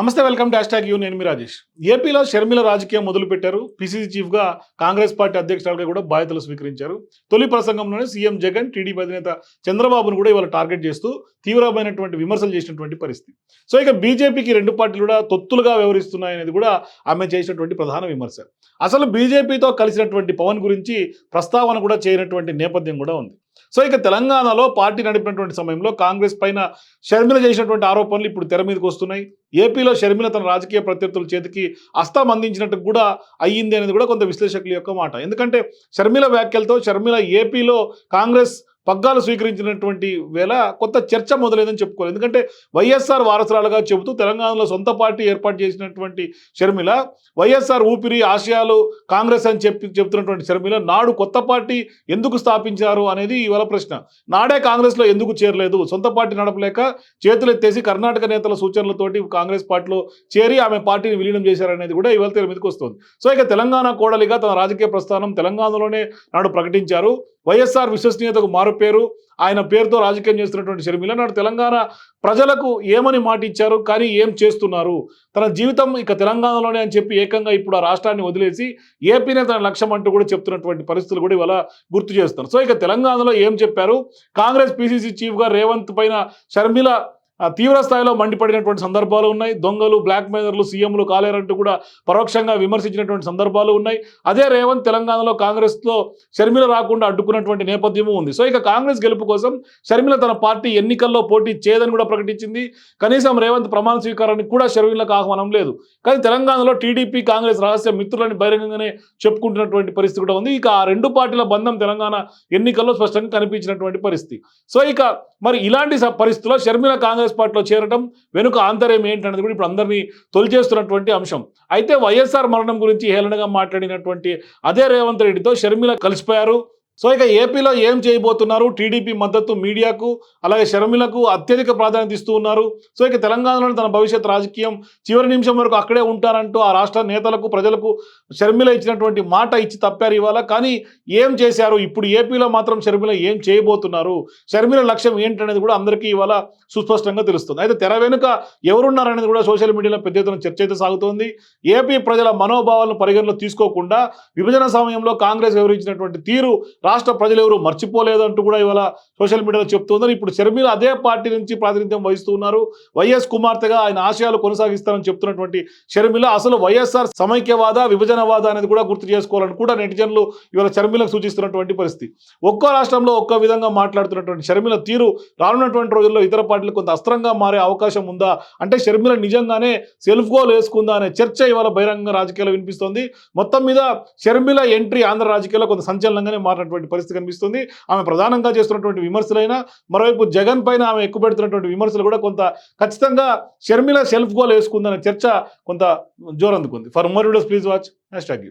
నమస్తే welcome dash tag you నేను మీ రాజేష్. ఏపీలో షర్మిల రాజకీయం మొదలుపెట్టారు. పిసిసి చీఫ్గా కాంగ్రెస్ పార్టీ అధ్యక్షురాలుగా కూడా బాధ్యతలు స్వీకరించారు. తొలి ప్రసంగంలోనే సీఎం జగన్ టీడీపీ అధినేత చంద్రబాబును కూడా ఇవాళ టార్గెట్ చేస్తూ తీవ్రమైనటువంటి విమర్శలు చేసినటువంటి పరిస్థితి. సో ఇక బీజేపీకి రెండు పార్టీలు కూడా తొత్తులుగా వ్యవహరిస్తున్నాయనేది కూడా ఆమె చేసినటువంటి ప్రధాన విమర్శ. అసలు బీజేపీతో కలిసినటువంటి పవన్ గురించి ప్రస్తావన కూడా చేయనటువంటి నేపథ్యం కూడా ఉంది. సో ఇక తెలంగాణలో పార్టీ నడిపినటువంటి సమయంలో కాంగ్రెస్ పైన షర్మిల చేసినటువంటి ఆరోపణలు ఇప్పుడు తెర మీదకి వస్తున్నాయి. ఏపీలో షర్మిల తన రాజకీయ ప్రత్యర్థుల చేతికి అస్తం అందించినట్టు కూడా అయ్యింది అనేది కూడా కొంత విశ్లేషకుల యొక్క మాట. ఎందుకంటే షర్మిల వ్యాఖ్యలతో షర్మిల ఏపీలో కాంగ్రెస్ పగ్గాలు స్వీకరించినటువంటి వేళ కొత్త చర్చ మొదలైందని చెప్పుకోవాలి. ఎందుకంటే వైఎస్ఆర్ వారసురాలుగా చెబుతూ తెలంగాణలో సొంత పార్టీ ఏర్పాటు చేసినటువంటి షర్మిల వైఎస్ఆర్ ఊపిరి ఆశయాలు కాంగ్రెస్ అని చెప్పి చెబుతున్నటువంటి షర్మిల నాడు కొత్త పార్టీ ఎందుకు స్థాపించారు అనేది ఇవాళ ప్రశ్న. నాడే కాంగ్రెస్లో ఎందుకు చేరలేదు? సొంత పార్టీ నడపలేక చేతులు ఎత్తేసి కర్ణాటక నేతల సూచనలతోటి కాంగ్రెస్ పార్టీలో చేరి ఆమె పార్టీని విలీనం చేశారనేది కూడా ఇవాళ తెర మీదకి వస్తుంది. సో ఇక తెలంగాణ కోడలిగా తన రాజకీయ ప్రస్థానం తెలంగాణలోనే నాడు ప్రకటించారు. వైఎస్ఆర్ విశ్వసనీయతకు మారుపేరు ఆయన పేరుతో రాజకీయం చేస్తున్నటువంటి షర్మిల నాడు తెలంగాణ ప్రజలకు ఏమని మాట ఇచ్చారు కానీ ఏం చేస్తున్నారు? తన జీవితం ఇక తెలంగాణలోనే అని చెప్పి ఏకంగా ఇప్పుడు ఆ రాష్ట్రాన్ని వదిలేసి ఏపీనే తన లక్ష్యం అంటూ కూడా చెప్తున్నటువంటి పరిస్థితులు కూడా ఇవాళ గుర్తు చేస్తున్నారు. సో ఇక తెలంగాణలో ఏం చెప్పారు? కాంగ్రెస్ పీసీసీ చీఫ్గా రేవంత్ పైన షర్మిల తీవ్ర స్థాయిలో మండిపడినటువంటి సందర్భాలు ఉన్నాయి. దొంగలు బ్లాక్ మేనర్లు సీఎంలు కాలేరంటూ కూడా పరోక్షంగా విమర్శించినటువంటి సందర్భాలు ఉన్నాయి. అదే రేవంత్ తెలంగాణలో కాంగ్రెస్లో షర్మిల రాకుండా అడ్డుకున్నటువంటి నేపథ్యము ఉంది. సో ఇక కాంగ్రెస్ గెలుపు కోసం షర్మిల తన పార్టీ ఎన్నికల్లో పోటీ చేయదని కూడా ప్రకటించింది. కనీసం రేవంత్ ప్రమాణ స్వీకారానికి కూడా షర్మిలకు ఆహ్వానం లేదు. కానీ తెలంగాణలో టీడీపీ కాంగ్రెస్ రహస్య మిత్రులని బహిరంగంగానే చెప్పుకుంటున్నటువంటి పరిస్థితి కూడా ఉంది. ఇక ఆ రెండు పార్టీల బంధం తెలంగాణ ఎన్నికల్లో స్పష్టంగా కనిపించినటువంటి పరిస్థితి. సో ఇక మరి ఇలాంటి స- పరిస్థితుల్లో షర్మిల కాంగ్రెస్ పార్టీలో చేరటం వెనుక ఆంతర్యం ఏంటనేది కూడా ఇప్పుడు అందరినీ తొలిచేస్తున్నటువంటి అంశం. అయితే వైఎస్ఆర్ మరణం గురించి హేళనగా మాట్లాడినటువంటి అదే రేవంత్ రెడ్డితో షర్మిల కలిసిపోయారు. సో ఇక ఏపీలో ఏం చేయబోతున్నారు? టీడీపీ మద్దతు మీడియాకు అలాగే షర్మిలకు అత్యధిక ప్రాధాన్యత ఇస్తూ ఉన్నారు. సో ఇక తెలంగాణలోని తన భవిష్యత్ రాజకీయం చివరి నిమిషం వరకు అక్కడే ఉంటారంటూ ఆ రాష్ట్ర నేతలకు ప్రజలకు షర్మిల ఇచ్చినటువంటి మాట ఇచ్చి తప్పారు ఇవాళ. కానీ ఏం చేశారు? ఇప్పుడు ఏపీలో మాత్రం షర్మిల ఏం చేయబోతున్నారు? షర్మిల లక్ష్యం ఏంటనేది కూడా అందరికీ ఇవాళ సుస్పష్టంగా తెలుస్తుంది. అయితే తెర వెనుక ఎవరున్నారనేది కూడా సోషల్ మీడియాలో పెద్ద ఎత్తున చర్చ అయితే సాగుతోంది. ఏపీ ప్రజల మనోభావాలను పరిగణలో తీసుకోకుండా విభజన సమయంలో కాంగ్రెస్ వివరించినటువంటి తీరు రాష్ట్ర ప్రజలు ఎవరు మర్చిపోలేదంటూ కూడా ఇవాళ సోషల్ మీడియాలో చెప్తున్నారు. ఇప్పుడు షర్మిల అదే పార్టీ నుంచి ప్రాతినిధ్యం వహిస్తూ ఉన్నారు వైఎస్ కుమార్తెగా ఆయన ఆశయాలు కొనసాగిస్తారని చెప్తున్నటువంటి షర్మిల అసలు వైఎస్ఆర్ సమైక్యవాద విభజనవాద అనేది కూడా గుర్తు చేసుకోవాలని కూడా నెటిజన్లు ఇవాళ షర్మిలకు సూచిస్తున్నటువంటి పరిస్థితి. ఒక్కో రాష్ట్రంలో ఒక్కో విధంగా మాట్లాడుతున్నటువంటి షర్మిల తీరు రానున్నటువంటి రోజుల్లో ఇతర పార్టీలు కొంత అస్త్రంగా మారే అవకాశం ఉందా? అంటే షర్మిల నిజంగానే సెల్ఫ్ గోల్ వేసుకుందా అనే చర్చ ఇవాళ బహిరంగ రాజకీయాల్లో వినిపిస్తోంది. మొత్తం మీద షర్మిల ఎంట్రీ ఆంధ్ర రాజకీయాల్లో కొంత సంచలనంగానే మారినటువంటి పరిస్థితి కనిపిస్తుంది. ఆమె ప్రధానంగా చేస్తున్నటువంటి విమర్శలైనా మరోవైపు జగన్ పైన ఆమె ఎక్కువ పెడుతున్నటువంటి విమర్శలు కూడా కొంత ఖచ్చితంగా షర్మిల సెల్ఫ్ గోల్ వేసుకుందనే చర్చ కొంత జోరందుకుంది. For more videos please watch hashtag